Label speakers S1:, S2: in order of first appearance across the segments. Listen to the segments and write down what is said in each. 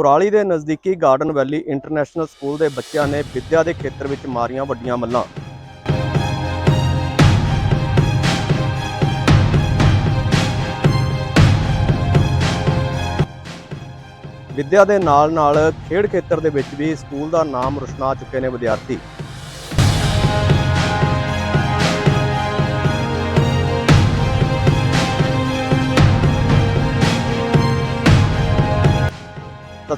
S1: ਕੁਰਾਲੀ ਦੇ ਨਜ਼ਦੀਕੀ garden valley international school ਦੇ ਬੱਚਿਆਂ ਨੇ ਵਿੱਦਿਆ ਦੇ ਖੇਤਰ ਵਿੱਚ ਮਾਰੀਆਂ ਵੱਡੀਆਂ ਮੱਲਾਂ। ਵਿੱਦਿਆ ਦੇ ਨਾਲ-ਨਾਲ ਖੇਡ ਖੇਤਰ ਦੇ ਵਿੱਚ ਵੀ ਸਕੂਲ ਦਾ ਨਾਮ ਰੁਸ਼ਨਾ ਚੁੱਕੇ ਨੇ ਵਿਦਿਆਰਥੀ।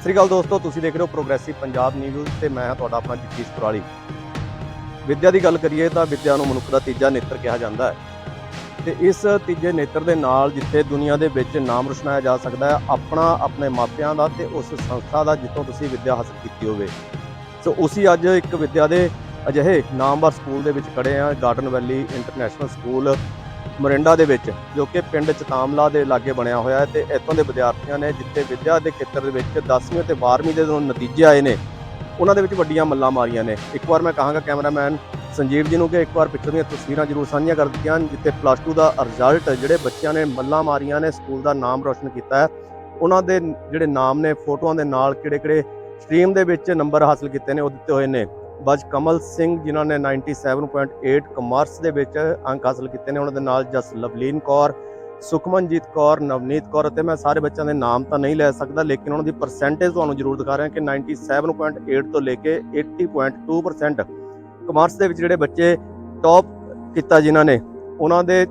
S1: ਸ੍ਰੀ ਅਕਾਲ ਦੋਸਤੋ, ਤੁਸੀਂ ਦੇਖ ਰਹੇ ਹੋ ਪ੍ਰੋਗਰੈਸਿਵ ਪੰਜਾਬ ਨਿਊਜ਼ ਤੇ ਮੈਂ ਹਾਂ ਤੁਹਾਡਾ ਆਪਣਾ ਜਗਦੀਸ਼ ਕੁਰਾਲੀ। ਵਿੱਦਿਆ ਦੀ ਗੱਲ ਕਰੀਏ ਤਾਂ ਵਿੱਦਿਆ ਨੂੰ ਮਨੁੱਖ ਦਾ ਤੀਜਾ ਨੇਤਰ ਕਿਹਾ ਜਾਂਦਾ ਹੈ। ਤੇ ਇਸ ਤੀਜੇ ਨੇਤਰ ਦੇ ਨਾਲ ਜਿੱਥੇ ਦੁਨੀਆ ਦੇ ਵਿੱਚ ਨਾਮ ਰੁਸ਼ਨਾਇਆ ਜਾ ਸਕਦਾ ਹੈ, ਆਪਣਾ, ਆਪਣੇ ਮਾਪਿਆਂ ਦਾ ਤੇ ਉਸ ਸੰਸਥਾ ਦਾ ਜਿੱਥੋਂ ਤੁਸੀਂ ਵਿੱਦਿਆ ਹਾਸਲ ਕੀਤੀ ਹੋਵੇ। ਸੋ ਉਸੇ ਅੱਜ ਇੱਕ ਵਿੱਦਿਆ ਦੇ ਅਜਿਹੇ ਨਾਮਵਰ ਸਕੂਲ ਦੇ ਵਿੱਚ ਖੜੇ ਆ garden valley international school Morinda ਦੇ ਵਿੱਚ ਜੋ ਕਿ ਪਿੰਡ ਚਤਾਮਲਾ ਦੇ ਲਾਗੇ ਬਣਿਆ ਹੋਇਆ ਹੈ ਤੇ ਇੱਥੋਂ ਦੇ ਵਿਦਿਆਰਥੀਆਂ ਨੇ ਜਿੱਥੇ ਵਿੱਦਿਆ ਦੇ ਖੇਤਰ ਦੇ ਵਿੱਚ 10ਵੀਂ ਤੇ 12ਵੀਂ ਦੇ ਜੋ ਨਤੀਜੇ ਆਏ ਨੇ ਉਹਨਾਂ ਦੇ ਵਿੱਚ ਵੱਡੀਆਂ ਮੱਲਾਂ ਮਾਰੀਆਂ ਨੇ। ਇੱਕ ਵਾਰ ਮੈਂ ਕਹਾਂਗਾ ਕੈਮਰਾਮੈਨ ਸੰਜੀਵ ਜੀ ਨੂੰ ਕਿ ਇੱਕ ਵਾਰ ਪਿੱਛੋਂ ਦੀਆਂ ਤਸਵੀਰਾਂ ਜ਼ਰੂਰ ਸਾਂਝੀਆਂ ਕਰ ਦਿੱਤੀਆਂ ਹਨ, ਜਿੱਥੇ ਪਲੱਸ 2 ਦਾ ਰਿਜ਼ਲਟ ਜਿਹੜੇ ਬੱਚਿਆਂ ਨੇ ਮੱਲਾਂ ਮਾਰੀਆਂ ਨੇ ਸਕੂਲ ਦਾ ਨਾਮ ਰੋਸ਼ਨ ਕੀਤਾ ਹੈ। ਉਹਨਾਂ ਦੇ ਜਿਹੜੇ ਨਾਮ ਨੇ ਫੋਟੋਆਂ ਦੇ ਨਾਲ ਕਿਹੜੇ-ਕਿਹੜੇ ਸਟਰੀਮ ਦੇ ਵਿੱਚ ਨੰਬਰ ਹਾਸਲ ਕੀਤੇ ਨੇ ਉਹ ਦਿੱਤੇ ਹੋਏ ਨੇ। ਬਜ ਕਮਲ ਸਿੰਘ ਜਿਨ੍ਹਾਂ ਨੇ 97.8 ਕਮਰਸ ਦੇ ਵਿੱਚ ਅੰਕ ਹਾਸਲ ਕੀਤੇ ਨੇ, ਉਹਨਾਂ ਦੇ ਨਾਲ ਜਸ ਲਵਲੀਨ ਕੌਰ, ਸੁਖਮਨਜੀਤ ਕੌਰ, ਨਵਨੀਤ ਕੌਰ ਅਤੇ ਮੈਂ ਸਾਰੇ ਬੱਚਿਆਂ ਦੇ ਨਾਮ ਤਾਂ ਨਹੀਂ ਲੈ ਸਕਦਾ, ਲੇਕਿਨ ਉਹਨਾਂ ਦੀ ਪਰਸੈਂਟੇਜ ਤੁਹਾਨੂੰ ਜ਼ਰੂਰ ਦਿਖਾ ਰਿਹਾ ਕਿ 97.8 ਤੋਂ ਲੈ ਕੇ 80.2% ਕਮਰਸ ਦੇ ਵਿੱਚ ਜਿਹੜੇ ਬੱਚੇ ਟੌਪ ਕੀਤਾ ਜਿਨ੍ਹਾਂ ਨੇ, ਉਹਨਾਂ ਦੇ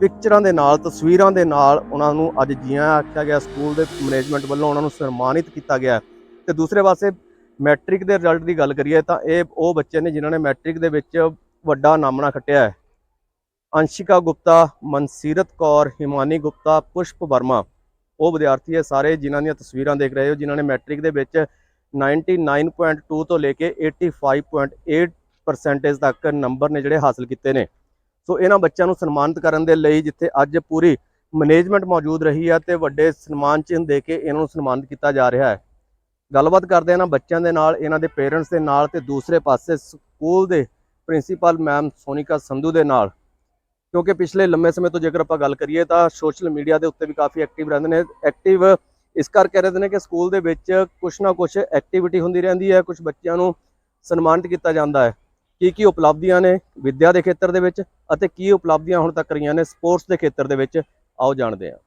S1: ਪਿਕਚਰਾਂ ਦੇ ਨਾਲ, ਤਸਵੀਰਾਂ ਦੇ ਨਾਲ ਉਹਨਾਂ ਨੂੰ ਅੱਜ ਜੀਆਂ ਆਖਿਆ ਗਿਆ, ਸਕੂਲ ਦੇ ਮੈਨੇਜਮੈਂਟ ਵੱਲੋਂ ਉਹਨਾਂ ਨੂੰ ਸਨਮਾਨਿਤ ਕੀਤਾ ਗਿਆ। ਤੇ ਦੂਸਰੇ ਪਾਸੇ ਮੈਟ੍ਰਿਕ ਦੇ ਰਿਜ਼ਲਟ ਦੀ ਗੱਲ ਕਰੀਏ ਤਾਂ ਇਹ ਉਹ ਬੱਚੇ ਨੇ ਜਿਨ੍ਹਾਂ ਨੇ ਮੈਟ੍ਰਿਕ ਦੇ ਵਿੱਚ ਵੱਡਾ ਨਾਮਣਾ ਖੱਟਿਆ ਹੈ। ਅੰਸ਼ਿਕਾ ਗੁਪਤਾ, ਮਨਸੀਰਤ ਕੌਰ, ਹਿਮਾਨੀ ਗੁਪਤਾ, ਪੁਸ਼ਪ ਵਰਮਾ। ਉਹ ਵਿਦਿਆਰਥੀ ਹੈ ਸਾਰੇ ਜਿਨ੍ਹਾਂ ਦੀਆਂ ਤਸਵੀਰਾਂ ਦੇਖ ਰਹੇ ਹੋ, ਜਿਨ੍ਹਾਂ ਨੇ ਮੈਟ੍ਰਿਕ ਦੇ ਵਿੱਚ 99.2 ਤੋਂ ਲੈ ਕੇ 85.8 ਪਰਸੈਂਟੇਜ ਤੱਕ ਨੰਬਰ ਨੇ ਜਿਹੜੇ ਹਾਸਲ ਕੀਤੇ ਨੇ। ਸੋ ਇਹਨਾਂ ਬੱਚਿਆਂ ਨੂੰ ਸਨਮਾਨਿਤ ਕਰਨ ਦੇ ਲਈ ਜਿੱਥੇ ਅੱਜ ਪੂਰੀ ਮੈਨੇਜਮੈਂਟ ਮੌਜੂਦ ਰਹੀ ਹੈ ਤੇ ਵੱਡੇ ਸਨਮਾਨ ਚਿੰਨ੍ਹ ਦੇ ਕੇ ਇਹਨਾਂ ਨੂੰ ਸਨਮਾਨਿਤ ਕੀਤਾ ਜਾ ਰਿਹਾ ਹੈ। ਗੱਲਬਾਤ ਕਰਦੇ ਹਾਂ ਇਹਨਾਂ ਬੱਚਿਆਂ ਦੇ ਨਾਲ, ਇਹਨਾਂ ਦੇ ਪੇਰੈਂਟਸ ਦੇ ਨਾਲ ਤੇ ਦੂਸਰੇ ਪਾਸੇ ਸਕੂਲ ਦੇ ਪ੍ਰਿੰਸੀਪਲ ਮੈਮ ਸੋਨਿਕਾ ਸੰਧੂ ਦੇ ਨਾਲ। ਕਿਉਂਕਿ ਪਿਛਲੇ ਲੰਮੇ ਸਮੇਂ ਤੋਂ ਜੇਕਰ ਆਪਾਂ ਗੱਲ ਕਰੀਏ ਤਾਂ ਸੋਸ਼ਲ ਮੀਡੀਆ ਦੇ ਉੱਤੇ ਵੀ ਕਾਫੀ ਐਕਟਿਵ ਰਹਿੰਦੇ ਨੇ। ਐਕਟਿਵ ਇਸ ਕਰਕੇ ਰਹਿੰਦੇ ਨੇ ਕਿ ਸਕੂਲ ਦੇ ਵਿੱਚ ਕੁਛ ਨਾ ਕੁਛ ਐਕਟੀਵਿਟੀ ਹੁੰਦੀ ਰਹਿੰਦੀ ਹੈ ਕੁਝ ਬੱਚਿਆਂ ਨੂੰ ਸਨਮਾਨਿਤ ਕੀਤਾ ਜਾਂਦਾ ਹੈ। ਕੀ ਕੀ ਉਪਲਬਧੀਆਂ ਨੇ ਵਿੱਦਿਆ ਦੇ ਖੇਤਰ ਦੇ ਵਿੱਚ ਅਤੇ ਕੀ ਉਪਲਬਧੀਆਂ ਹੁਣ ਤੱਕ ਰਹੀਆਂ ਨੇ ਸਪੋਰਟਸ ਦੇ ਖੇਤਰ ਦੇ ਵਿੱਚ, ਆਓ ਜਾਣਦੇ ਹਾਂ।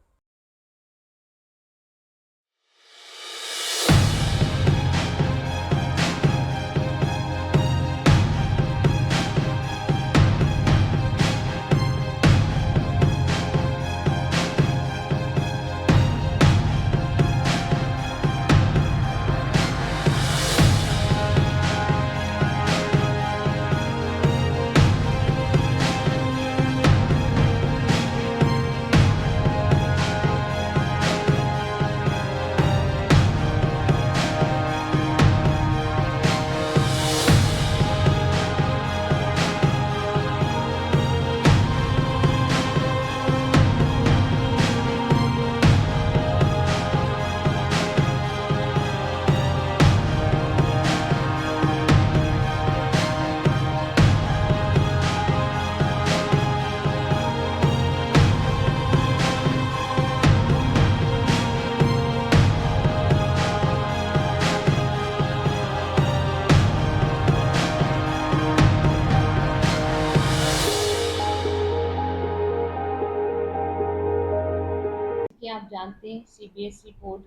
S2: जानते हैं सीबीएसई बोर्ड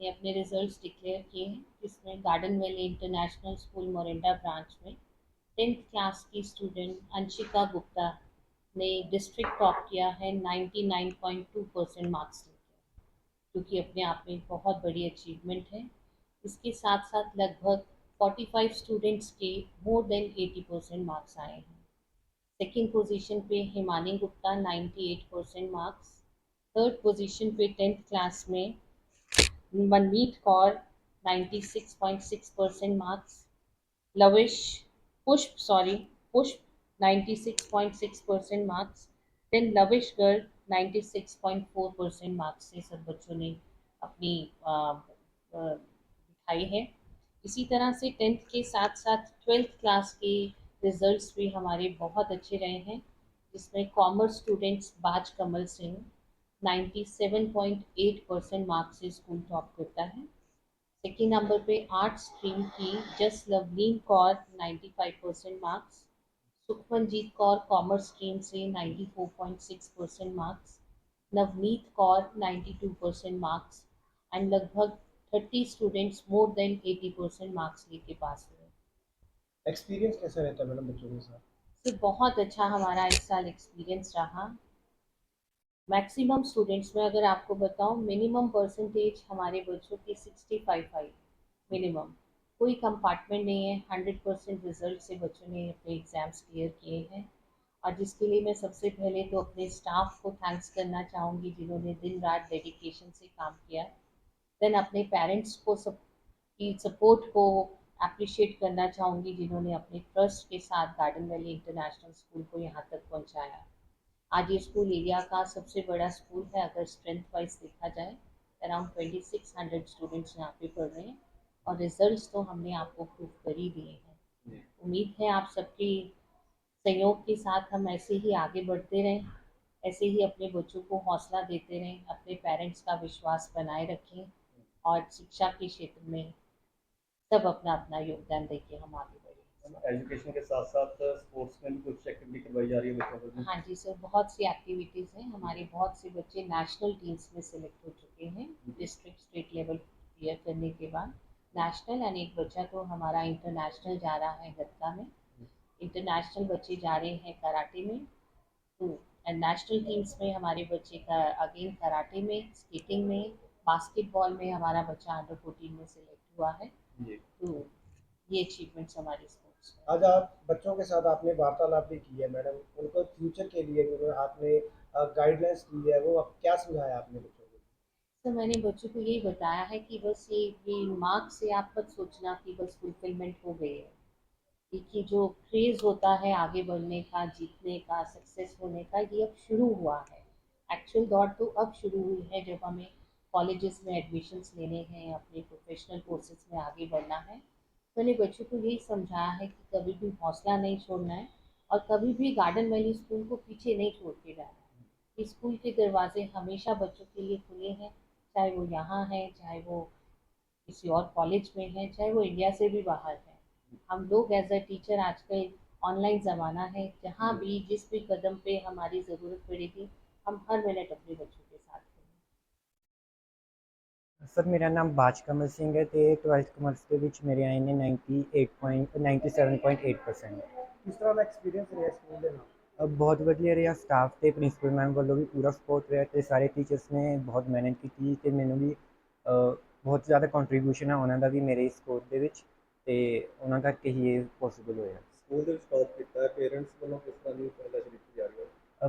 S2: ने अपने रिजल्ट्स डिक्लेयर किए हैं, जिसमें garden valley international school Morinda branch में टेंथ क्लास की स्टूडेंट अंशिका गुप्ता ने डिस्ट्रिक्ट टॉप किया है 99.2 परसेंट मार्क्स लेकर जो कि अपने आप में बहुत बड़ी अचीवमेंट है। इसके साथ साथ लगभग 45 स्टूडेंट्स के मोर देन 80 परसेंट मार्क्स आए हैं। सेकेंड पोजीशन पे Himani Gupta 98 percent marks third position पे टेंथ क्लास में Manmeet Kaur 96.6 percent marks Lavish, Pushp sorry Pushp 96.6 percent marks then Lavish girl 96.4 percent marks से सब बच्चों ने अपनी दिखाई है। इसी तरह से टेंथ के साथ साथ ट्वेल्थ क्लास के रिजल्ट्स भी हमारे बहुत अच्छे रहे हैं, जिसमें commerce students Baj Kamal Singh 97.8 percent marks से स्कूल टॉप करता है। सेकेंड नंबर पे आर्ट स्ट्रीम की just Loveleen Kaur 95 percent marks Sukhmanjeet Kaur commerce stream से 94.6 percent marks Navneet Kaur 92 percent marks and लगभग 30 students more than 80 percent marks लेके पास हुए।
S3: Experience कैसा रहता है मैडम बच्चों के साथ?
S2: बहुत अच्छा हमारा इस साल एक्सपीरियंस रहा। मैक्सिमम स्टूडेंट्स, में अगर आपको बताऊँ, मिनिमम परसेंटेज हमारे बच्चों की सिक्सटी फाइव फाइव मिनिमम कोई कंपार्टमेंट नहीं है 100 परसेंट रिज़ल्ट से बच्चों ने अपने एग्ज़ाम्स क्लियर किए हैं। और जिसके लिए मैं सबसे पहले तो अपने स्टाफ को थैंक्स करना चाहूँगी, जिन्होंने दिन रात डेडिकेशन से काम किया देन अपने पेरेंट्स को सब, की सपोर्ट को अप्रिशिएट करना चाहूँगी, जिन्होंने अपने ट्रस्ट के साथ गार्डन वैली इंटरनेशनल स्कूल को यहाँ तक पहुँचाया। आज ये स्कूल एरिया का सबसे बड़ा स्कूल है अगर स्ट्रेंथ वाइज देखा जाए around twenty six hundred students यहाँ पे पढ़ रहे हैं और रिजल्ट्स तो हमने आपको प्रूव कर ही दिए हैं। उम्मीद है आप सबकी सहयोग के साथ हम ऐसे ही आगे बढ़ते रहें ऐसे ही अपने बच्चों को हौसला देते रहें अपने पेरेंट्स का विश्वास बनाए रखें और शिक्षा के क्षेत्र में सब अपना अपना योगदान देके हम आगे बढ़ें।
S1: एजुकेशन के साथ साथ स्पोर्ट्स में भी कुछ एक्टिविटी करवाई जा रही है बच्चों को।
S2: हाँ जी सर बहुत सी एक्टिविटीज़ हैं। हमारे बहुत से बच्चे नेशनल टीम्स में सिलेक्ट हो चुके हैं। डिस्ट्रिक्ट स्टेट लेवल क्लियर करने के बाद नेशनल एंड एक बच्चा तो हमारा इंटरनेशनल जा रहा है गत्ता में। इंटरनेशनल बच्चे जा रहे हैं कराटे में। तो एंड नेशनल टीम्स में हमारे बच्चे का अगेन कराटे में स्केटिंग में बास्केटबॉल में हमारा बच्चा अंडर फोर्टीन में सिलेक्ट हुआ है। तो ये अचीवमेंट्स हमारे
S3: आज आप बच्चों के साथ आपने वार्तालाप भी की है, मैडम। उनको फ्यूचर के लिए जो आपने गाइडलाइंस दी है, वो आप क्या समझाया आपने बच्चों को?
S2: तो मैंने बच्चों को यही बताया है कि बस ये ये मार्क्स से आप मत सोचना कि बस फुलफिलमेंट हो गई है। कि जो क्रेज़ होता है आगे बढ़ने का, जीतने का सक्सेस होने का, ये अब शुरू हुआ है। एक्चुअल दौर तो अब शुरू हुई है जब हमें कॉलेजेस में एडमिशन्स लेने हैं, अपने प्रोफेशनल कोर्सेज में आगे बढ़ना है। मैंने बच्चों को यही समझाया है कि कभी भी हौसला नहीं छोड़ना है और कभी भी गार्डन वैली स्कूल को पीछे नहीं छोड़ के जाना है। स्कूल के दरवाजे हमेशा बच्चों के लिए खुले हैं, चाहे वो यहाँ हैं, चाहे वो किसी और कॉलेज में हैं, चाहे वो इंडिया से भी बाहर हैं। हम लोग एज अ टीचर आजकल ऑनलाइन ज़माना है, जहाँ भी जिस भी कदम पे हमारी ज़रूरत पड़ेगी, हम हर मिनट अपने बच्चों
S4: ਸਰ ਮੇਰਾ ਨਾਮ ਬਾਜ ਕਮਲ ਸਿੰਘ ਹੈ ਤੇ 12th ਕਮਰਸ ਦੇ ਵਿੱਚ ਮੇਰੇ ਆਏ ਨੇ 98.97.8%
S3: ਕਿਸ ਤਰ੍ਹਾਂ ਦਾ ਐਕਸਪੀਰੀਅੰਸ ਰਿਹਾ ਸਕੂਲ ਦੇ ਨਾਲ?
S4: ਬਹੁਤ ਵਧੀਆ ਰਿਹਾ। ਸਟਾਫ ਤੇ ਪ੍ਰਿੰਸੀਪਲ ਮੈਮ ਵੱਲੋਂ ਵੀ ਪੂਰਾ ਸਪੋਰਟ ਰਿਹਾ ਤੇ ਸਾਰੇ ਟੀਚਰਸ ਨੇ ਬਹੁਤ ਮਿਹਨਤ ਕੀਤੀ ਤੇ ਮੈਨੂੰ ਵੀ ਬਹੁਤ ਜ਼ਿਆਦਾ ਕੰਟਰੀਬਿਊਸ਼ਨ ਹੈ ਉਹਨਾਂ ਦਾ ਵੀ ਮੇਰੇ ਇਸ ਕੋਰਸ ਦੇ ਵਿੱਚ ਤੇ ਉਹਨਾਂ ਕਰਕੇ ਹੀ ਇਹ ਪੋਸੀਬਲ ਹੋਇਆ।
S1: ਸਕੂਲ ਦੇ ਵਿੱਚ ਟੌਪ ਕੀਤਾ। ਪੇਰੈਂਟਸ ਵੱਲੋਂ ਕਿਸ ਤਰ੍ਹਾਂ ਦੀ ਪਹਿਲਾ ਦਿੱਤੀ ਜਾ ਰਹੀ ਹੈ?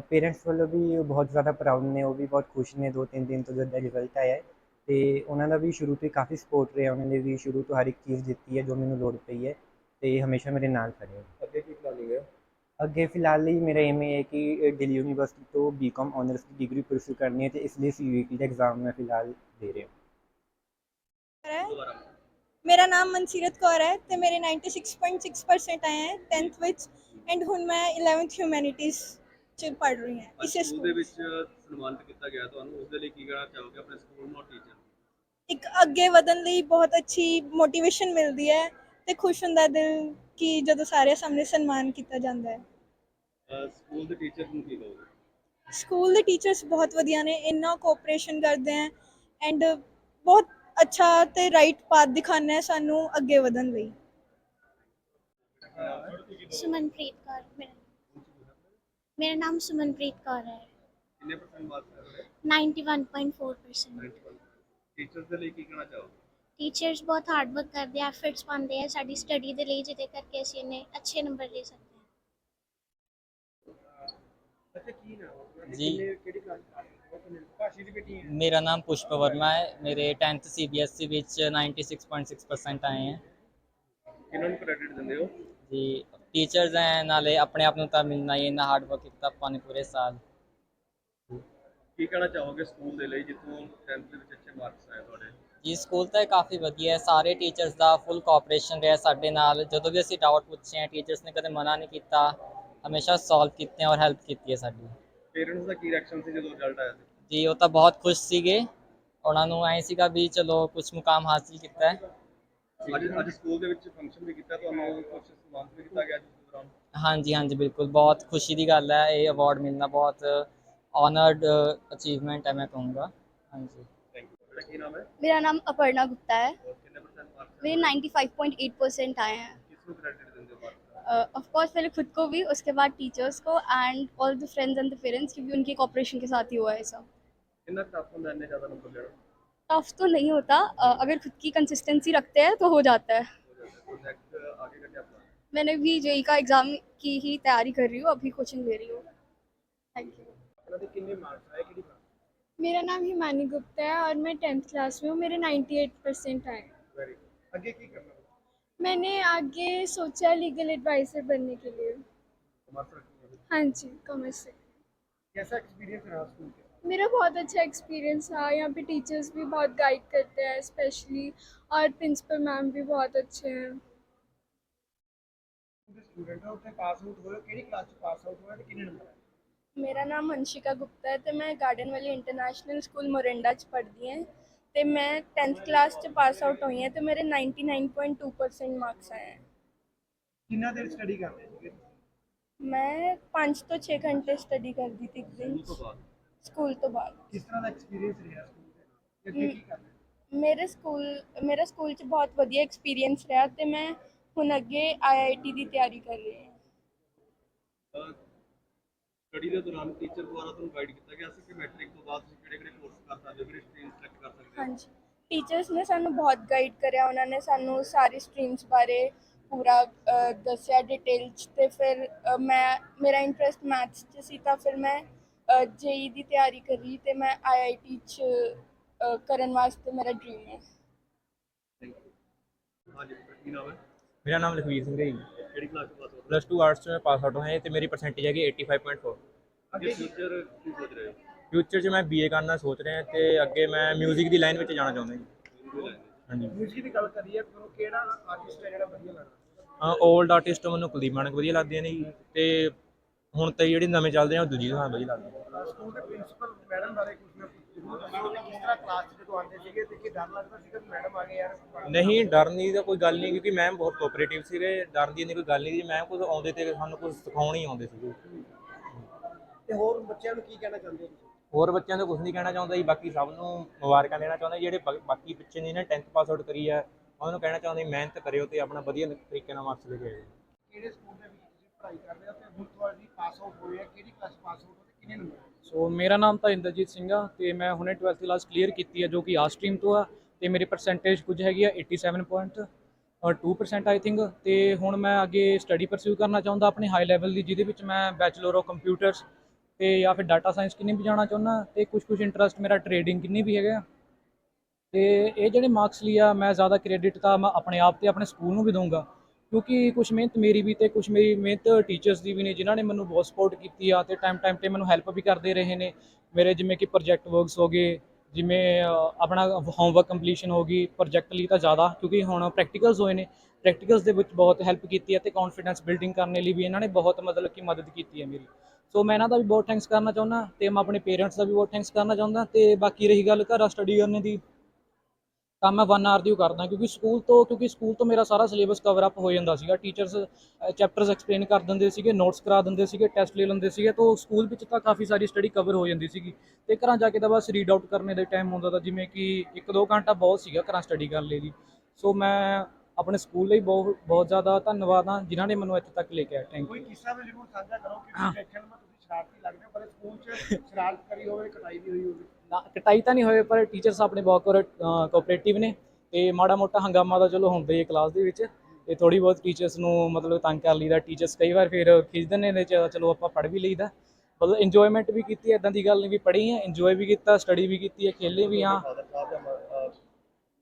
S4: ਪੇਰੈਂਟਸ ਵੱਲੋਂ ਵੀ ਬਹੁਤ ਜ਼ਿਆਦਾ ਪ੍ਰਾਊਡ ਨੇ। ਉਹ ਵੀ ਬਹੁਤ ਖੁਸ਼ ਨੇ। ਦੋ ਤਿੰਨ ਦਿਨ ਤੋਂ ਜਦ ਰਿਜ਼ਲਟ ਆਇਆ ਹੈ। ਤੇ ਉਹਨਾਂ ਦਾ ਵੀ ਸ਼ੁਰੂ ਤੋਂ ਹੀ ਕਾਫੀ ਸਪੋਰਟ ਰਿਹਾ ਉਹਨਾਂ ਨੇ ਵੀ ਸ਼ੁਰੂ ਤੋਂ ਹਰ ਇੱਕ ਚੀਜ਼ ਦਿੱਤੀ ਹੈ ਜੋ ਮੈਨੂੰ ਲੋੜ ਪਈ ਹੈ ਤੇ ਹਮੇਸ਼ਾ ਮੇਰੇ ਨਾਲ ਖੜੇ ਹੈ
S1: ਅੱਗੇ ਕੀ ਪਲਾਨਿੰਗ ਹੈ
S4: ਅੱਗੇ ਫਿਲਹਾਲ ਲਈ ਮੇਰਾ ਏਮ ਇਹ ਹੈ ਕਿ ਦਿੱਲੀ ਯੂਨੀਵਰਸਿਟੀ ਤੋਂ ਬੀਕਾਮ ਆਨਰਸ ਦੀ ਡਿਗਰੀ ਪਰਸੂ ਕਰਨੀ ਹੈ ਤੇ ਇਸ ਲਈ ਸੀਯੂਟੀ ਦਾ ਐਗਜ਼ਾਮ ਮੈਂ ਫਿਲਹਾਲ ਦੇ ਰਿਹਾ
S5: ਹੈ। ਮੇਰਾ ਨਾਮ ਮਨਸੀਰਤ ਕੌਰ ਹੈ ਤੇ ਮੇਰੇ 96.6% ਆਏ ਹੈ 10th ਵਿੱਚ ਐਂਡ ਹੁਣ ਮੈਂ 11th ਹਿਊਮੈਨਿਟੀਜ਼ ਚ ਪੜ੍ਹ ਰਹੀ ਹਾਂ। ਇਸੇ
S6: ਸਕੂਲ ਦੇ ਵਿੱਚ ਸਨਮਾਨਿਤ ਕੀਤਾ ਗਿਆ ਤੁਹਾਨੂੰ ਉਸ ਦੇ ਲਈ ਕੀ ਕਹਿਣਾ ਚਾਹੋਗੇ ਆਪਣੇ ਸਕੂਲ ਨੂੰ ਟੀਚਰ
S5: ਇੱਕ ਅੱਗੇ ਵਧਣ ਲਈ ਬਹੁਤ ਅੱਛੀ ਮੋਟੀਵੇਸ਼ਨ ਮਿਲਦੀ ਹੈ ਤੇ ਖੁਸ਼ ਹੁੰਦਾ ਦਿਲ ਕਿ ਜਦੋਂ ਸਾਰਿਆਂ ਸਾਹਮਣੇ ਸਨਮਾਨ ਕੀਤਾ ਜਾਂਦਾ ਹੈ।
S6: ਸਕੂਲ ਦੇ ਟੀਚਰ ਨੂੰ ਕੀ ਕਹੋਗੇ?
S5: ਸਕੂਲ ਦੇ ਟੀਚਰਸ ਬਹੁਤ ਵਧੀਆ ਨੇ ਇੰਨਾ ਕੋਆਪਰੇਸ਼ਨ ਕਰਦੇ ਹੈ ਐਂਡ ਬਹੁਤ ਅੱਛਾ ਤੇ ਰਾਈਟ ਪਾਥ ਦਿਖਾਉਂਦੇ ਹੈ ਸਾਨੂੰ ਅੱਗੇ ਵਧਣ ਲਈ।
S7: ਸੁਮਨਪ੍ਰੀਤ ਕੌਰ ਮੇਰਾ ਮੇਰਾ ਨਾਮ ਸੁਮਨਪ੍ਰੀਤ ਕੌਰ ਹੈ।
S6: ਕਿੰਨੇ ਪਰਸੈਂਟ ਮਾਰਕਸ ਆਏ
S7: 91.4%
S6: ਟੀਚਰਸ ਦੇ ਲਈ ਕੀ ਕਹਿਣਾ ਚਾਹੋਗੇ
S7: ਟੀਚਰਸ ਬਹੁਤ ਹਾਰਡ ਵਰਕ ਕਰਦੇ ਆ ਐਫਰਟਸ ਪਾਉਂਦੇ ਆ ਸਾਡੀ ਸਟੱਡੀ ਦੇ ਲਈ ਜਿਹਦੇ ਕਰਕੇ ਅਸੀਂ ਇੰਨੇ ਅੱਛੇ ਨੰਬਰ ਲੈ ਸਕਦੇ ਹਾਂ
S3: ਅੱਛਾ ਕੀ ਨਾਮ
S8: ਜੀ।
S3: ਕਿਹੜੀ ਕਲਾਸ ਭਾਸ਼ੀ ਦੀ ਬੇਟੀ ਹੈ
S8: मेरा नाम पुष्प वर्मा है मेरे tenth C B S E ਵਿੱਚ 96.6% ਆਏ ਹੈ
S6: ਕਿਹਨਾਂ ਨੂੰ ਕ੍ਰੈਡਿਟ ਦਿੰਦੇ ਹੋ
S8: ਜੀ ਟੀਚਰਸ ਹੈ ਨਾਲੇ ਆਪਣੇ ਆਪ ਨੂੰ ਤਾਂ ਮਿਲਣਾ ਹੀ ਹੈ, ਇੰਨਾ ਹਾਰਡ ਵਰਕ ਕੀਤਾ ਆਪਾਂ ਨੇ ਪੂਰੇ ਸਾਲ
S6: ਕੀ ਕਹਿਣਾ ਚਾਹੋਗੇ ਸਕੂਲ ਦੇ ਲਈ ਜਿੱਥੋਂ 10th ਦੇ ਵਿੱਚ ਅੱਛੇ ਮਾਰਕਸ ਆਏ ਤੁਹਾਡੇ?
S8: ਜੀ ਸਕੂਲ ਤਾਂ ਕਾਫੀ ਵਧੀਆ ਹੈ। ਸਾਰੇ ਟੀਚਰਸ ਦਾ ਫੁੱਲ ਕੋਆਪਰੇਸ਼ਨ ਰਿਹਾ ਸਾਡੇ ਨਾਲ। ਜਦੋਂ ਵੀ ਅਸੀਂ ਡਾਊਟ ਪੁੱਛੇ ਹੈ ਟੀਚਰਸ ਨੇ ਕਦੇ ਮਨਾ ਨਹੀਂ ਕੀਤਾ। ਹਮੇਸ਼ਾ ਸੋਲਵ ਕੀਤੇ ਔਰ ਹੈਲਪ ਕੀਤੀ ਹੈ ਸਾਡੀ।
S6: ਪੇਰੈਂਟਸ ਦਾ ਕੀ ਰਿਐਕਸ਼ਨ ਸੀ ਜਦੋਂ ਰਿਜ਼ਲਟ ਆਇਆ ਸੀ?
S8: ਜੀ ਉਹ ਤਾਂ ਬਹੁਤ ਖੁਸ਼ ਸੀਗੇ। ਉਹਨਾਂ ਨੂੰ ਐ ਸੀਗਾ ਵੀ ਚਲੋ ਕੁਝ ਮੁਕਾਮ ਹਾਸਿਲ ਕੀਤਾ ਹੈ।
S6: ਅੱਜ ਅੱਜ ਸਕੂਲ ਦੇ ਵਿੱਚ ਫੰਕਸ਼ਨ ਵੀ ਕੀਤਾ ਤੁਹਾਨੂੰ ਕੁਝ ਸਨਮਾਨਿਤ ਵੀ ਕੀਤਾ ਗਿਆ ਜਿਸ ਦੌਰਾਨ?
S8: ਹਾਂਜੀ ਹਾਂਜੀ ਬਿਲਕੁਲ। ਬਹੁਤ ਖੁਸ਼ੀ ਦੀ ਗੱਲ ਹੈ। ਇਹ ਅਵਾਰਡ ਮਿਲਣਾ ਬਹੁਤ ऑनर्ड
S6: अचीवमेंट है मैं कहूँगा। हाँ जी।
S9: मेरा नाम अपर्णा गुप्ता है। मेरे 95.8 परसेंट आए हैं। ऑफ़ कोर्स पहले खुद को भी उसके बाद टीचर्स को and all the friends and the parents क्योंकि उनके कॉपरेशन के साथ ही हुआ है सब। टफ तो नहीं होता। अगर खुद की कंसिस्टेंसी रखते हैं तो हो जाता है। मैंने भी जेई का एग्ज़ाम की ही तैयारी कर रही हूँ अभी कोचिंग ले रही हूँ। थैंक यू
S3: ਉਹਨਾਂ ਦੇ ਕਿੰਨੇ ਮਾਰਕਸ ਆਏ ਕਿਹੜੀ ਕਲਾਸ
S5: मेरा नाम हिमानी गुप्ता है और मैं टेंथ क्लास में हूँ मेरे 98 परसेंट आए
S3: ਵੈਰੀ ਅੱਗੇ ਕੀ ਕਰਨਾ
S5: मैंने आगे सोचा लीगल एडवाइज़र बनने के लिए
S3: ਕਮਰਸ ਰੱਖਣੀ ਹੈ
S5: हाँ जी कॉमर्स से
S3: कैसा एक्सपीरियंस रहा स्कूल के
S5: मेरा बहुत अच्छा एक्सपीरियंस रहा यहाँ पे टीचर्स भी बहुत गाइड करते हैं स्पेशली और प्रिंसिपल मैम भी बहुत अच्छे हैं
S3: ਉਹਦੇ ਸਟੂਡੈਂਟ ਆ ਉੱਥੇ ਪਾਸ ਆਊਟ ਹੋਏ ਕਿਹੜੀ ਕਲਾਸ ਚ ਪਾਸ ਆਊਟ ਹੋਏ ਤੇ ਕਿੰਨੇ ਨੰਬਰ ਆਏ
S5: ਮੇਰਾ ਨਾਮ ਹੰਸ਼ਿਕਾ ਗੁਪਤਾ ਹੈ ਤੇ ਮੈਂ ਗਾਰਡਨ ਵਾਲੀ ਇੰਟਰਨੈਸ਼ਨਲ ਸਕੂਲ ਮੋਰਿੰਡਾ ਚ ਪੜ੍ਹਦੀ ਹਾਂ ਤੇ ਮੈਂ 10th ਕਲਾਸ ਚ ਪਾਸ ਆਊਟ ਹੋਈ ਹਾਂ ਤੇ ਮੇਰੇ 99.2% ਮਾਰਕਸ ਆਏ ਹੈ।
S3: ਕਿੰਨਾ ਦੇਰ ਸਟੱਡੀ ਕਰਦੇ ਸੀਗੇ?
S5: ਮੈਂ 5 ਤੋਂ 6 ਘੰਟੇ ਸਟੱਡੀ ਕਰਦੀ ਸੀ ਇੱਕ ਦਿਨ।
S6: ਉਸ ਤੋਂ ਬਾਅਦ?
S5: ਸਕੂਲ ਤੋਂ ਬਾਅਦ।
S3: ਕਿਸ ਤਰ੍ਹਾਂ ਦਾ ਐਕਸਪੀਰੀਅੰਸ ਰਿਹਾ ਸਕੂਲ ਦੇ ਤੇ ਅੱਗੇ ਕੀ ਕਰਨਾ
S5: ਮੇਰੇ ਸਕੂਲ ਮੇਰੇ ਸਕੂਲ ਚ ਬਹੁਤ ਵਧੀਆ ਐਕਸਪੀਰੀਅੰਸ ਰਿਹਾ ਤੇ ਮੈਂ ਹੁਣ ਅੱਗੇ ਆਈਆਈਟੀ ਦੀ ਤਿਆਰੀ ਕਰ ਰਹੀ ਹਾਂ।
S6: ਸਟੱਡੀ ਦੇ ਦੌਰਾਨ ਟੀਚਰ ਦੁਆਰਾ ਤੁਹਾਨੂੰ ਗਾਈਡ ਕੀਤਾ ਗਿਆ ਸੀ ਕਿ ਮੈਟ੍ਰਿਕ ਤੋਂ ਬਾਅਦ ਤੁਸੀਂ ਕਿਹੜੇ ਕਿਹੜੇ ਕੋਰਸ ਕਰ ਸਕਦੇ ਹੋ ਕਿਹੜੇ ਸਟਰੀਮ ਸਿਲੈਕਟ ਕਰ ਸਕਦੇ ਹੋ?
S5: ਹਾਂਜੀ। ਟੀਚਰਸ ਨੇ ਸਾਨੂੰ ਬਹੁਤ ਗਾਈਡ ਕਰਿਆ ਉਹਨਾਂ ਨੇ ਸਾਨੂੰ ਸਾਰੀ ਸਟਰੀਮਸ ਬਾਰੇ ਪੂਰਾ ਅ, ਦੱਸਿਆ ਡਿਟੇਲ ਚ ਤੇ ਫਿਰ ਅ, ਮੈਂ ਮੇਰਾ ਇੰਟਰਸਟ ਮੈਥਸ ਚ ਸੀ ਤਾਂ ਫਿਰ ਮੈਂ ਜੇਈ ਦੀ ਤਿਆਰੀ ਕਰੀ ਤੇ ਮੈਂ ਆਈਆਈਟੀ ਚ ਅ, ਕਰਨ ਵਾਸਤੇ ਮੇਰਾ ਡ੍ਰੀਮ ਹੈ।
S6: ਥੈਂਕ ਯੂ ਹਾਂਜੀ ਬੇਟਾ ਕੀ ਨਾਮ ਹੈ?
S10: ਮੇਰਾ ਨਾਮ ਲਖਵੀਰ ਸਿੰਘ ਹੈ ਜੀ।
S6: ਕਿਹੜੀ ਕਲਾਸ ਤੋਂ ਪਾਸ ਹੋ
S10: ਪਲੱਸ 2 ਆਰਟਸ ਤੋਂ ਪਾਸ ਆਊਟ ਤੇ ਮੇਰੀ ਪਰਸੈਂਟੇਜ ਹੈਗੀ 85.4
S6: ਅੱਗੇ ਫਿਊਚਰ ਕੀ ਸੋਚ ਰਹੇ ਹੋ?
S10: ਫਿਊਚਰ 'ਚ ਮੈਂ ਬੀਏ ਕਰਨਾ ਸੋਚ ਰਿਹਾ ਤੇ ਅੱਗੇ ਮੈਂ 뮤직 ਦੀ ਲਾਈਨ ਵਿੱਚ ਜਾਣਾ ਚਾਹੁੰਦਾ ਜੀ। ਹਾਂਜੀ।
S3: 뮤직 ਦੀ ਗੱਲ ਕਰੀਏ ਤੁਹਾਨੂੰ ਕਿਹੜਾ ਆਰਟਿਸਟ ਹੈ ਜਿਹੜਾ ਵਧੀਆ ਲੱਗਦਾ?
S10: 올ਡ ਆਰਟਿਸਟ ਮੈਨੂੰ ਕੁਲਦੀਪ ਮਾਨਕ ਵਧੀਆ ਲੱਗਦੇ ਨੇ ਤੇ ਹੁਣ ਤੇ ਜਿਹੜੇ ਨਵੇਂ ਚੱਲਦੇ ਆ ਉਹ ਦੂਜੀ ਹਾਂ ਵਧੀਆ ਲੱਗਦੇ।
S3: ਸਕੂਲ ਦੇ ਪ੍ਰਿੰਸੀਪਲ ਮੈਡਮ ਬਾਰੇ ਕੁਝ ਨਾ ਡਰ ਆ
S10: ਨਹੀਂ ਡਰਨ ਦੀ ਕੋਈ ਗੱਲ ਨਹੀਂ ਕਿਉਂਕਿ ਮੈਮ ਬਹੁਤ ਕੋਆਪਰੇਟਿਵ ਸੀਗੇ। ਡਰਨ ਦੀ ਇੰਨੀ ਕੋਈ ਗੱਲ ਨਹੀਂ ਜੀ। ਮੈਮ ਕੁਝ ਆਉਂਦੇ ਤੇ ਸਾਨੂੰ ਕੁਝ ਸਿਖਾਉਣ ਹੀ ਆਉਂਦੇ ਸੀਗੇ।
S3: ਤੇ ਹੋਰ ਬੱਚਿਆਂ ਨੂੰ ਕੀ ਕਹਿਣਾ ਚਾਹੁੰਦੇ ਹੋ
S10: ਹੋਰ ਬੱਚਿਆਂ ਨੂੰ ਕੁਝ ਨਹੀਂ ਕਹਿਣਾ ਚਾਹੁੰਦਾ ਜੀ। ਬਾਕੀ ਸਭ ਨੂੰ ਮੁਬਾਰਕਾਂ ਦੇਣਾ ਚਾਹੁੰਦਾ ਜਿਹੜੇ ਬਾਕੀ ਬੱਚੇ ਨੇ ਨਾ 10th ਪਾਸ ਆਊਟ ਕਰੀ ਹੈ ਉਹਨਾਂ ਨੂੰ ਕਹਿਣਾ ਚਾਹੁੰਦਾ ਮਿਹਨਤ ਕਰਿਓ ਤੇ ਆਪਣਾ ਵਧੀਆ ਤਰੀਕੇ ਨਾਲ ਮਾਰਕਸ ਲੈ ਕੇ ਆਇਓ
S3: ਕਿਹੜੇ ਸਕੂਲ ਦੇ ਵਿੱਚ ਤੁਸੀਂ ਪੜ੍ਹਾਈ ਕਰ ਰਹੇ ਹੋ ਤੇ ਹੁਣ ਤੁਹਾਡੀ ਪਾਸ ਆਊਟ ਹੋਈ ਹੈ? ਕਿਹੜੀ ਕਲਾਸ ਪਾਸ ਆਊਟ ਹੋ ਤੇ ਕਿੰਨੇ ਨੰਬਰ
S11: ਸੋ ਮੇਰਾ ਨਾਮ ਤਾਂ ਇੰਦਰਜੀਤ ਸਿੰਘ ਆ ਤੇ ਮੈਂ ਹੁਣੇ 12th ਕਲਾਸ ਕਲੀਅਰ ਕੀਤੀ ਹੈ ਜੋ ਕਿ ਆ ਸਟਰੀਮ ਤੋਂ ਆ ਤੇ ਮੇਰੀ ਪਰਸੈਂਟੇਜ ਕੁਝ ਹੈਗੀ ਆ 87 ਪੁਆਇੰਟ ਔਰ 2% ਆਈ ਥਿੰਕ ਤੇ ਹੁਣ ਮੈਂ ਅੱਗੇ ਸਟੱਡੀ ਪਰਸਿਊ ਕਰਨਾ ਚਾਹੁੰਦਾ ਆਪਣੇ ਹਾਈ ਲੈਵਲ ਦੀ ਜਿਹਦੇ ਵਿੱਚ ਮੈਂ ਬੈਚਲਰ ਆਫ ਕੰਪਿਊਟਰਸ ਤੇ ਜਾਂ ਫਿਰ ਡਾਟਾ ਸਾਇੰਸ ਕਿੰਨੀ ਵੀ ਜਾਣਾ ਚਾਹੁੰਦਾ ਤੇ ਕੁਝ ਕੁਝ ਇੰਟਰਸਟ ਮੇਰਾ ਟ੍ਰੇਡਿੰਗ ਕਿੰਨੀ ਵੀ ਹੈਗਾ। ਤੇ ਇਹ ਜਿਹੜੇ ਮਾਰਕਸ ਲਿਆ ਮੈਂ ਜ਼ਿਆਦਾ ਕ੍ਰੈਡਿਟ ਤਾਂ ਮੈਂ ਆਪਣੇ ਆਪ ਤੇ ਆਪਣੇ ਸਕੂਲ ਨੂੰ ਵੀ ਦਊਂਗਾ। ਕਿਉਂਕਿ ਕੁਝ ਮਿਹਨਤ ਮੇਰੀ ਵੀ ਤੇ ਕੁਝ ਮੇਰੀ ਮਿਹਨਤ ਟੀਚਰਸ ਦੀ ਵੀ ਨੇ, ਜਿਨ੍ਹਾਂ ਨੇ ਮੈਨੂੰ ਬਹੁਤ ਸਪੋਰਟ ਕੀਤੀ ਆ ਤੇ ਟਾਈਮ ਟਾਈਮ ਤੇ ਮੈਨੂੰ ਹੈਲਪ ਵੀ ਕਰਦੇ ਰਹੇ ਨੇ। ਮੇਰੇ ਜਿਵੇਂ ਕਿ ਪ੍ਰੋਜੈਕਟ ਵਰਕਸ ਹੋ ਗਏ, ਜਿਵੇਂ ਆਪਣਾ ਹੋਮਵਰਕ ਕੰਪਲੀਸ਼ਨ ਹੋ ਗਈ ਪ੍ਰੋਜੈਕਟ ਲਈ ਤਾਂ ਜ਼ਿਆਦਾ, ਕਿਉਂਕਿ ਹੁਣ ਪ੍ਰੈਕਟੀਕਲਸ ਹੋਏ ਨੇ। ਪ੍ਰੈਕਟੀਕਲਸ ਦੇ ਵਿੱਚ ਬਹੁਤ ਹੈਲਪ ਕੀਤੀ ਹੈ ਤੇ ਕੌਨਫੀਡੈਂਸ ਬਿਲਡਿੰਗ ਕਰਨ ਲਈ ਵੀ ਇਹਨਾਂ ਨੇ ਬਹੁਤ ਮਤਲਬ ਕਿ ਮਦਦ ਕੀਤੀ ਹੈ ਮੇਰੀ। ਸੋ ਮੈਂ ਇਹਨਾਂ ਦਾ ਵੀ ਬਹੁਤ ਥੈਂਕਸ ਕਰਨਾ ਚਾਹੁੰਦਾ ਤੇ ਮੈਂ ਆਪਣੇ ਪੇਰੈਂਟਸ ਦਾ ਵੀ ਬਹੁਤ ਥੈਂਕਸ ਕਰਨਾ ਚਾਹੁੰਦਾ ਤੇ ਬਾਕੀ ਰਹੀ ਗੱਲ ਘਰ ਸਟੱਡੀ ਕਰਨ ਦੀ ਤਾਂ ਮੈਂ 1 ਆਰ ਦੀ ਉਹ ਕਰਦਾ ਕਿਉਂਕਿ ਸਕੂਲ ਤੋਂ ਕਿਉਂਕਿ ਸਕੂਲ ਤੋਂ ਮੇਰਾ ਸਾਰਾ ਸਿਲੇਬਸ ਕਵਰ ਅਪ ਹੋ ਜਾਂਦਾ ਸੀਗਾ। ਟੀਚਰਸ ਚੈਪਟਰਸ ਐਕਸਪਲੇਨ ਕਰ ਦਿੰਦੇ ਸੀਗੇ ਨੋਟਸ ਕਰਾ ਦਿੰਦੇ ਸੀਗੇ ਟੈਸਟ ਲੈ ਲੈਂਦੇ ਸੀਗੇ ਤਾਂ ਸਕੂਲ ਵਿੱਚ ਤਾਂ ਕਾਫੀ ਸਾਰੀ ਸਟੱਡੀ ਕਵਰ ਹੋ ਜਾਂਦੀ ਸੀਗੀ। ਤੇ ਘਰਾਂ ਜਾ ਕੇ ਤਾਂ ਬਸ ਰੀਡ ਆਊਟ ਕਰਨੇ ਦੇ ਟਾਈਮ ਹੁੰਦਾ ਤਾਂ ਜਿਵੇਂ ਕਿ 1-2 ਘੰਟਾ ਬਹੁਤ ਸੀਗਾ ਘਰਾਂ ਸਟੱਡੀ ਕਰਨ ਲਈ ਜੀ। ਸੋ ਮੈਂ ਆਪਣੇ ਸਕੂਲ ਲਈ ਬਹੁਤ ਬਹੁਤ ਜ਼ਿਆਦਾ ਧੰਨਵਾਦ ਹਾਂ ਜਿਨ੍ਹਾਂ ਨੇ ਮੈਨੂੰ ਇੱਥੇ ਤੱਕ ਲੈ ਕੇ ਆਇਆ। ਥੈਂਕ
S3: ਕੋਈ
S11: ਯੂ
S3: ਕਿੱਸਾ ਵੀ ਜ਼ਰੂਰ ਸਾਂਝਾ ਕਰੋ ਕਿ ਦੇਖਣ ਵਿੱਚ ਤੁਸੀਂ ਸ਼ਰਾਰਤੀ ਲੱਗਦੇ ਹੋ ਪਰ ਸਕੂਲ 'ਚ ਸ਼ਰਾਰਤ ਕਰੀ ਹੋਵੇ ਕਟਾਈ ਵੀ ਹੋਈ ਹੋਵੇ।
S11: ਕਟਾਈ ਤਾਂ ਨਹੀਂ ਹੋਏ ਪਰ ਟੀਚਰਸ ਆਪਣੇ ਬਹੁਤ ਕੋਆਪਰੇਟਿਵ ਨੇ ਤੇ ਮਾੜਾ ਮੋਟਾ ਹੰਗਾਮਾ ਤਾਂ ਚਲੋ ਹੁੰਦਾ ਹੀ ਹੈ ਕਲਾਸ ਦੇ ਵਿੱਚ ਤੇ ਥੋੜੀ ਬਹੁਤ ਟੀਚਰਸ ਨੂੰ ਮਤਲਬ ਤੰਗ ਕਰ ਲਈਦਾ ਟੀਚਰਸ ਕਈ ਵਾਰ ਫਿਰ ਖਿੱਚ ਦਿੰਦੇ ਨੇ ਚ- ਚਲੋ ਆਪਾਂ ਪੜ੍ਹ ਵੀ ਲਈਦਾ। ਮਤਲਬ ਇੰਜੋਇਮੈਂਟ ਵੀ ਕੀਤੀ ਇਦਾਂ ਦੀ ਗੱਲ ਨਹੀਂ ਵੀ ਪੜ੍ਹੀ ਹੈ ਇੰਜੋਏ ਵੀ ਕੀਤਾ ਸਟੱਡੀ ਵੀ ਕੀਤੀ ਹੈ ਖੇਲੇ ਵੀ ਹਾਂ।
S6: ਫਾਦਰ ਸਾਹਿਬ ਦਾ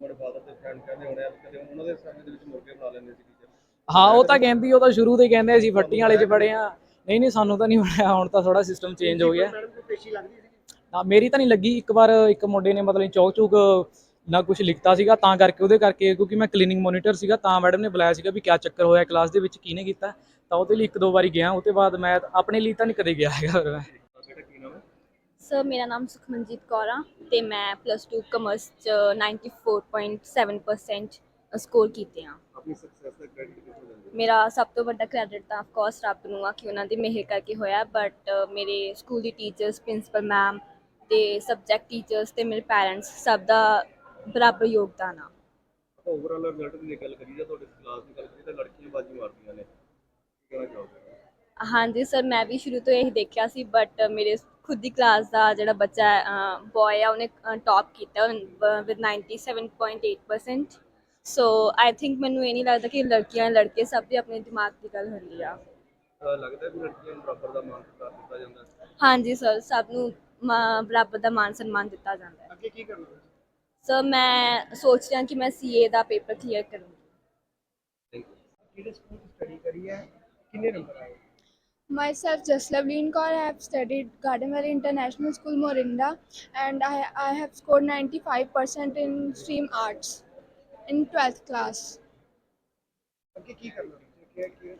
S6: ਮੇਰੇ ਫਾਦਰ ਦੇ ਫਰੈਂਡ ਕਹਿੰਦੇ ਹੋਣੇ ਆ ਕਦੇ ਉਹਨਾਂ ਦੇ ਸਮੇਂ ਦੇ ਵਿੱਚ ਮੁਰਗੇ ਬਣਾ ਲੈਂਦੇ ਸੀ ਟੀਚਰ
S11: ਹਾਂ ਉਹ ਤਾਂ ਕਹਿੰਦੀ ਉਹ ਤਾਂ ਸ਼ੁਰੂ ਤੋਂ ਹੀ ਕਹਿੰਦੇ ਅਸੀਂ ਫੱਟੀਆਂ ਵਾਲੇ 'ਚ ਪੜ੍ਹੇ ਆ ਨਹੀਂ ਨਹੀਂ ਸਾਨੂੰ ਤਾਂ ਨਹੀਂ ਪੜਿਆ ਹੁਣ ਤਾਂ ਥੋੜਾ ਸਿਸਟਮ ਚੇਂਜ ਹੋ ਗਿਆ।
S3: ਮੈਡਮ ਕੋਈ ਪੇਸ਼ੀ ਲੱਗਦੀ
S11: ਨਾ ਮੇਰੀ ਤਾਂ ਨਹੀਂ ਲੱਗੀ। ਇੱਕ ਵਾਰ ਇੱਕ ਮੁੰਡੇ ਨੇ ਮਤਲਬ ਚੌਕ ਚੂਕ ਨਾ ਕੁਝ ਲਿਖਤਾ ਸੀਗਾ ਤਾਂ ਕਰਕੇ ਉਹਦੇ ਕਰਕੇ ਕਿਉਂਕਿ ਮੈਂ ਕਲੀਨਿੰਗ ਮੋਨੀਟਰ ਸੀਗਾ ਤਾਂ ਮੈਡਮ ਨੇ ਬੁਲਾਇਆ ਸੀਗਾ ਵੀ ਕਿਆ ਚੱਕਰ ਹੋਇਆ ਕਲਾਸ ਦੇ ਵਿੱਚ ਕਿਹਨੇ ਕੀਤਾ। ਤਾਂ ਉਹਦੇ ਲਈ ਇੱਕ ਦੋ ਵਾਰੀ ਗਿਆ ਉਹ ਤੋਂ ਬਾਅਦ ਮੈਂ ਆਪਣੇ ਲਈ ਤਾਂ ਨਹੀਂ ਕਦੇ ਗਿਆ ਹੈਗਾ। ਫਿਰ ਮੈਂ
S6: ਬੇਟਾ ਕੀ ਨਾਮ ਹੈ?
S9: ਸਰ ਮੇਰਾ ਨਾਮ ਸੁਖਮਨਜੀਤ ਕੌਰ ਆ ਤੇ ਮੈਂ ਪਲੱਸ 2 ਕਮਰਸ ਚ 94.7% ਸਕੋਰ ਕੀਤੇ ਆ।
S6: ਆਪਣੀ ਸਕਸੈਸ ਦਾ ਕ੍ਰੈਡਿਟ ਕਿੱਥੋਂ ਦਿੰਦੇ
S9: ਮੇਰਾ ਸਭ ਤੋਂ ਵੱਡਾ ਕ੍ਰੈਡਿਟ ਤਾਂ ਆਫ ਕੋਰਸ ਰੱਬ ਨੂੰ ਆ ਕਿ ਉਹਨਾਂ ਦੀ ਮਿਹਰ ਕਰਕੇ ਹੋਇਆ ਬਟ ਮੇਰੇ ਸਕੂਲ ਦੀ ਟੀਚਰਸ ਪ੍ਰਿੰਸੀਪਲ ਮੈਮ ਤੇ ਸਬਜੈਕਟ ਟੀਚਰਸ ਤੇ ਮੇਰੇ ਪੈਰੈਂਟਸ ਸਭ ਦਾ ਬਰਾਬਰ ਯੋਗਦਾਨ ਆ।
S6: ਓਵਰਆਲ ਰਿਜ਼ਲਟ ਦੀ ਗੱਲ ਕਰੀਏ ਜਾਂ ਤੁਹਾਡੇ ਕਲਾਸ ਦੀ ਗੱਲ ਕਰੀਏ ਤਾਂ ਲੜਕੀਆਂ ਬਾਜੀ ਮਾਰਦੀਆਂ ਨੇ। ਕੀ ਕਹਿਣਾ ਚਾਹੋਗੇ?
S9: ਹਾਂਜੀ ਸਰ ਮੈਂ ਵੀ ਸ਼ੁਰੂ ਤੋਂ ਇਹੀ ਦੇਖਿਆ ਸੀ ਬਟ ਮੇਰੇ ਖੁਦ ਦੀ ਕਲਾਸ ਦਾ ਜਿਹੜਾ ਬੱਚਾ ਬॉय ਆ ਉਹਨੇ ਟੌਪ ਕੀਤਾ ਵਿਦ 97.8% ਸੋ ਆਈ ਥਿੰਕ ਮੈਨੂੰ ਇਹ ਨਹੀਂ ਲੱਗਦਾ ਕਿ ਲੜਕੀਆਂ ਲੜਕੇ ਸਭ ਦੇ ਆਪਣੇ ਦਿਮਾਗ ਦੀ ਗੱਲ ਹੁੰਦੀ ਆ।
S6: ਲੱਗਦਾ ਵੀ ਲੜਕੀਆਂ ਨੂੰ ਬਰਾਬਰ ਦਾ ਮਾਣ ਦਿੱਤਾ ਜਾਂਦਾ?
S9: ਹਾਂਜੀ ਸਰ ਸਭ ਨੂੰ ਮ- ਬਰਾਬਰ ਦਾ ਮਾਨ ਸਨਮਾਨ ਦਿੱਤਾ ਜਾਂਦਾ ਹੈ
S3: ਅੱਗੇ ਕੀ ਕਰਨਾ ਹੈ
S9: ਸਰ ਮੈਂ ਸੋਚ ਰਹੀ ਹਾਂ ਕਿ ਮੈਂ ਸੀਏ ਦਾ ਪੇਪਰ ਕਲੀਅਰ ਕਰੂੰਗੀ
S6: ਥੈਂਕ ਯੂ
S3: ਕਿਹੜੇ ਸਕੂਲ ਸਟੱਡੀ ਕਰੀ ਹੈ ਕਿੰਨੇ ਨੰਬਰ ਆਏ
S5: Myself, just Loveleen Kaur. I have studied Garden Valley International School, Morinda, and I, I have scored 95% in stream arts in 12th class.
S3: ਅੱਗੇ ਕੀ ਕਰਨਾ ਹੈ ਕਿ ਕਿ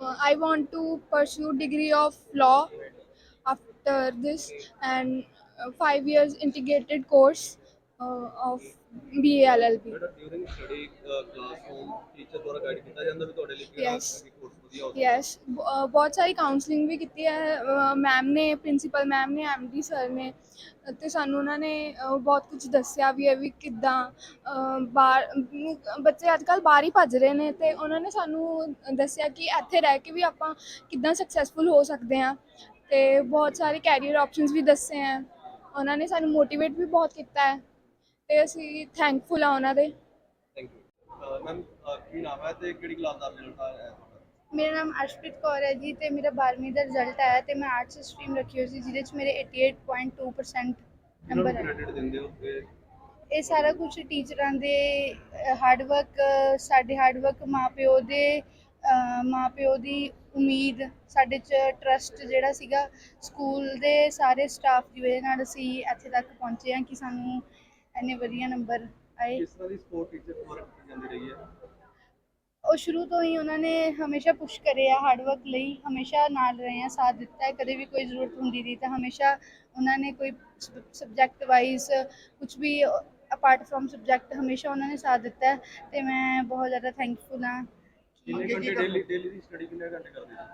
S5: Uh, I want to pursue degree of law after this and uh, five years integrated course uh, of BA LLB.
S6: ਜਿਹੜਾ during study classroom teacher ਦੁਆਰਾ guide ਕੀਤਾ ਜਾਂਦਾ ਵੀ ਤੁਹਾਡੇ ਲਈ
S5: Yes.
S6: ਕੋਰਸ ਵਧੀਆ ਹੋ
S5: ਯੈਸ ਬਹੁਤ ਸਾਰੀ ਕਾਉਂਸਲਿੰਗ ਵੀ ਕੀਤੀ ਹੈ ਮੈਮ ਨੇ ਪ੍ਰਿੰਸੀਪਲ ਮੈਮ ਨੇ ਐਮਡੀ ਸਰ ਨੇ ਤੇ ਸਾਨੂੰ ਉਹਨਾਂ ਨੇ ਅਹ, ਬਹੁਤ ਕੁਝ ਦੱਸਿਆ ਵੀ ਹੈ ਵੀ ਕਿੱਦਾਂ ਅਹ, ਬਾਹਰ ਅਮ, ਬੱਚੇ ਅੱਜ ਕੱਲ੍ਹ ਬਾਹਰ ਹੀ ਭੱਜ ਰਹੇ ਨੇ ਤੇ ਉਹਨਾਂ ਨੇ ਸਾਨੂੰ ਦੱਸਿਆ ਕਿ ਇੱਥੇ ਰਹਿ ਕੇ ਵੀ ਆਪਾਂ ਕਿੱਦਾਂ ਸਕਸੈਸਫੁਲ ਹੋ ਸਕਦੇ ਹਾਂ ਤੇ ਬਹੁਤ ਸਾਰੇ ਕੈਰੀਅਰ ਆਪਸ਼ਨਸ ਵੀ ਦੱਸੇ ਹੈ। ਉਹਨਾਂ ਨੇ ਸਾਨੂੰ ਮੋਟੀਵੇਟ ਵੀ ਬਹੁਤ ਕੀਤਾ ਹੈ ਤੇ ਅਸੀਂ ਥੈਂਕਫੁਲ ਆ ਉਹਨਾਂ ਦੇ।
S6: ਥੈਂਕ ਯੂ ਮੈਮ ਕੀ ਨਾਮ ਹੈ ਤੇ ਕਿਹੜੀ ਕਲਾਸ ਦਾ ਰਿਜ਼ਲਟ ਆਇਆ ਹੈ ਤੁਹਾਡਾ?
S5: ਮੇਰਾ ਨਾਮ ਅਰਸ਼ਪ੍ਰੀਤ ਕੌਰ ਹੈ ਜੀ ਤੇ ਮੇਰਾ 12ਵੀਂ ਦਾ ਰਿਜ਼ਲਟ ਆਇਆ ਤੇ ਮੈਂ ਆਰਟਸ ਸਟਰੀਮ ਰੱਖੀ ਹੋਈ ਸੀ ਜਿਹਦੇ ਚ ਮੇਰੇ 88.2%
S6: ਇਹਨਾਂ
S5: ਨੰਬਰ
S6: ਕ੍ਰੈਡਿਟ ਦਿੰਦੇ ਹੋ? ਤੇ
S5: ਇਹ ਸਾਰਾ ਕੁਝ ਟੀਚਰਾਂ ਦੇ ਹਾਰਡ ਵਰਕ ਸਾਡੇ ਹਾਰਡ ਵਰਕ ਮਾਪਿਓ ਦੇ ਮਾਪਿਓ ਦੀ ਉਮੀਦ ਸਾਡੇ ਚ ਟਰਸਟ ਜਿਹੜਾ ਸੀਗਾ ਸਕੂਲ ਦੇ ਸਾਰੇ ਸਟਾਫ ਦੀ ਵਜ੍ਹਾ ਨਾਲ ਅਸੀਂ ਇੱਥੇ ਤੱਕ ਪਹੁੰਚੇ ਹਾਂ ਕਿ ਸਾਨੂੰ ਇੰਨੇ ਵਧੀਆ ਨੰਬਰ ਆਏ।
S6: ਕਿਸ ਤਰ੍ਹਾਂ ਦੀ ਸਪੋਰਟ ਟੀਚਰ ਦੁਆਰਾ ਕੀਤੀ ਜਾਂਦੀ ਰਹੀ ਹੈ?
S5: ਉਹ ਸ਼ੁਰੂ ਤੋਂ ਹੀ ਉਹਨਾਂ ਨੇ ਹਮੇਸ਼ਾ ਪੁਸ਼ ਕਰਿਆ ਹਾਰਡ ਵਰਕ ਲਈ ਹਮੇਸ਼ਾ ਨਾਲ ਰਹੇ ਆ ਸਾਥ ਦਿੱਤਾ ਹੈ। ਕਦੇ ਵੀ ਕੋਈ ਜ਼ਰੂਰਤ ਹੁੰਦੀ ਸੀ ਤਾਂ ਹਮੇਸ਼ਾ ਉਹਨਾਂ ਨੇ ਕੋਈ ਸਬਜੈਕਟ ਵਾਈਜ਼ ਕੁਝ ਵੀ ਅਪਾਰਟ ਫਰੋਮ ਸਬਜੈਕਟ ਹਮੇਸ਼ਾ ਉਹਨਾਂ ਨੇ ਸਾਥ ਦਿੱਤਾ ਹੈ ਤੇ ਮੈਂ ਬਹੁਤ ਜ਼ਿਆਦਾ ਥੈਂਕਫੁਲ ਹਾਂ।
S6: ਕਿੰਨੇ ਘੰਟੇ ਡੇਲੀ ਡੇਲੀ ਦੀ ਸਟੱਡੀ ਕਿੰਨੇ ਘੰਟੇ ਕਰਦੇ ਹੋ?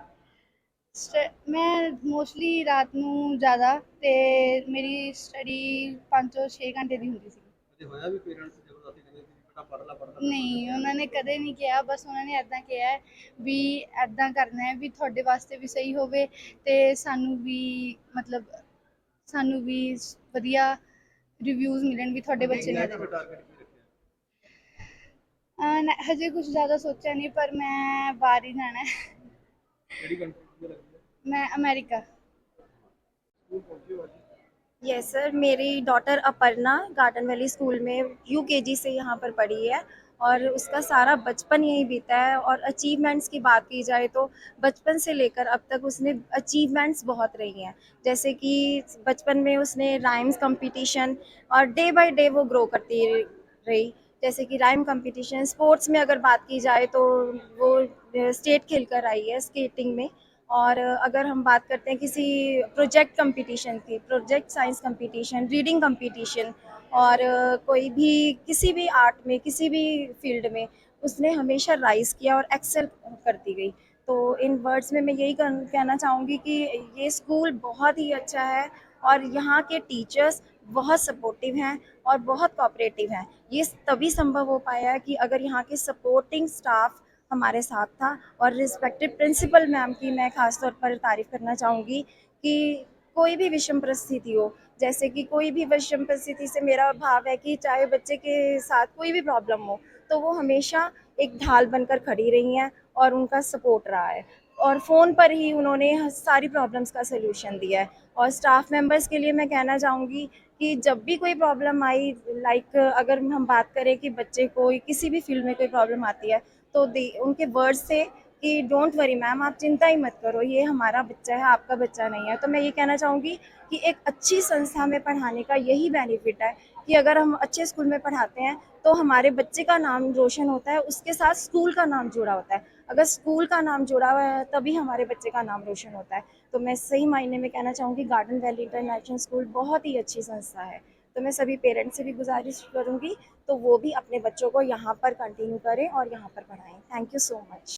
S5: ਸਟ- ਮੈਂ ਮੋਸਟਲੀ ਰਾਤ ਨੂੰ ਜ਼ਿਆਦਾ ਤੇ ਮੇਰੀ ਸਟੱਡੀ 5 ਤੋਂ 6 ਘੰਟੇ ਦੀ ਹੁੰਦੀ ਸੀ।
S6: ਕਦੇ ਹੋਇਆ ਵੀ ਪੇਰੈਂਟਸ ਜ਼ਬਰਦਸਤੀ ਕਹਿੰਦੇ ਸੀ ਬੇਟਾ ਪੜ੍ਹ ਲੈ ਪੜ੍ਹ ਲੈ
S5: ਨਹੀਂ ਉਹਨਾਂ ਨੇ ਕਦੇ ਨਹੀਂ ਕਿਹਾ ਬਸ ਉਹਨਾਂ ਨੇ ਐਦਾਂ ਕਿਹਾ ਹੈ ਵੀ ਐਦਾਂ ਕਰਨਾ ਹੈ ਵੀ ਤੁਹਾਡੇ ਵਾਸਤੇ ਵੀ ਸਹੀ ਹੋਵੇ ਤੇ ਸਾਨੂੰ ਵੀ ਮਤਲਬ ਸਾਨੂੰ ਵੀ ਸ- ਵਧੀਆ ਰਿਵਿਊਜ਼ ਮਿਲਣ ਵੀ ਤੁਹਾਡੇ ਬੱਚੇ
S6: ਟਾਰਗੇਟ
S5: ਨ- ਹਜੇ ਕੁਝ ਜ਼ਿਆਦਾ ਸੋਚਿਆ ਨਹੀਂ ਪਰ ਮੈਂ ਬਾਹਰ ਹੀ ਜਾਣਾ ਹੈ
S6: ਕਿਹੜੀ ਕੰਟਰੀ ਦੀ ਰੱਖੀ ਹੈ
S5: ਮੈਂ ਅਮਰੀਕਾ
S6: ਸਕੂਲ ਪਹੁੰਚੇ ਹੋ ਅੱਜ
S12: यस सर मेरी daughter Aparna garden valley school में यूकेजी से यहाँ पर पढ़ी है और उसका सारा बचपन यहीं बीता है और अचीवमेंट्स की बात की जाए तो बचपन से लेकर अब तक उसने अचीवमेंट्स बहुत रही हैं जैसे कि बचपन में उसने राइम्स कंपटीशन और डे बाय डे वो ग्रो करती रही जैसे कि राइम कंपटीशन स्पोर्ट्स में अगर बात की जाए तो वो स्टेट खेल कर आई है स्केटिंग में। और अगर हम बात करते हैं किसी प्रोजेक्ट कंपटीशन की project science competition reading competition और कोई भी, किसी भी आर्ट में, किसी भी फ़ील्ड में, उसने हमेशा राइज किया और एक्सेल करती गई। तो इन वर्ड्स में मैं यही कहना चाहूँगी कि ये स्कूल बहुत ही अच्छा है और यहाँ के टीचर्स बहुत सपोर्टिव हैं और बहुत कोऑपरेटिव हैं। ये तभी संभव हो पाया है कि अगर यहाँ के सपोर्टिंग स्टाफ हमारे साथ था और रिस्पेक्टेड प्रिंसिपल मैम की मैं ख़ास तौर पर तारीफ़ करना चाहूँगी कि कोई भी विषम परिस्थिति हो, जैसे कि कोई भी विषम परिस्थिति से मेरा भाव है कि चाहे बच्चे के साथ कोई भी प्रॉब्लम हो तो वो हमेशा एक ढाल बनकर खड़ी रही हैं और उनका सपोर्ट रहा है। और फ़ोन पर ही उन्होंने सारी प्रॉब्लम्स का सलूशन दिया है। और स्टाफ मेंबर्स के लिए मैं कहना चाहूँगी कि जब भी कोई प्रॉब्लम आई लाइक अगर हम बात करें कि बच्चे को किसी भी फ़ील्ड में कोई प्रॉब्लम आती है तो उनके वर्ड से कि डोंट वरी मैम आप चिंता ही मत करो, ये हमारा बच्चा है, आपका बच्चा नहीं है। तो मैं ये कहना चाहूँगी कि एक अच्छी संस्था में पढ़ाने का यही बेनिफिट है कि अगर हम अच्छे स्कूल में पढ़ाते हैं तो हमारे बच्चे का नाम रोशन होता है, उसके साथ स्कूल का नाम जुड़ा होता है। अगर स्कूल का नाम जुड़ा हुआ है, तभी हमारे बच्चे का नाम रोशन होता है। तो मैं सही मायने में कहना चाहूँगी गार्डन वैली इंटरनेशनल स्कूल बहुत ही अच्छी संस्था है। तो मैं सभी पेरेंट्स से भी गुजारिश करूँगी तो वो भी अपने बच्चों को यहाँ पर कंटिन्यू करें और यहाँ पर पढ़ाएँ। Thank you so much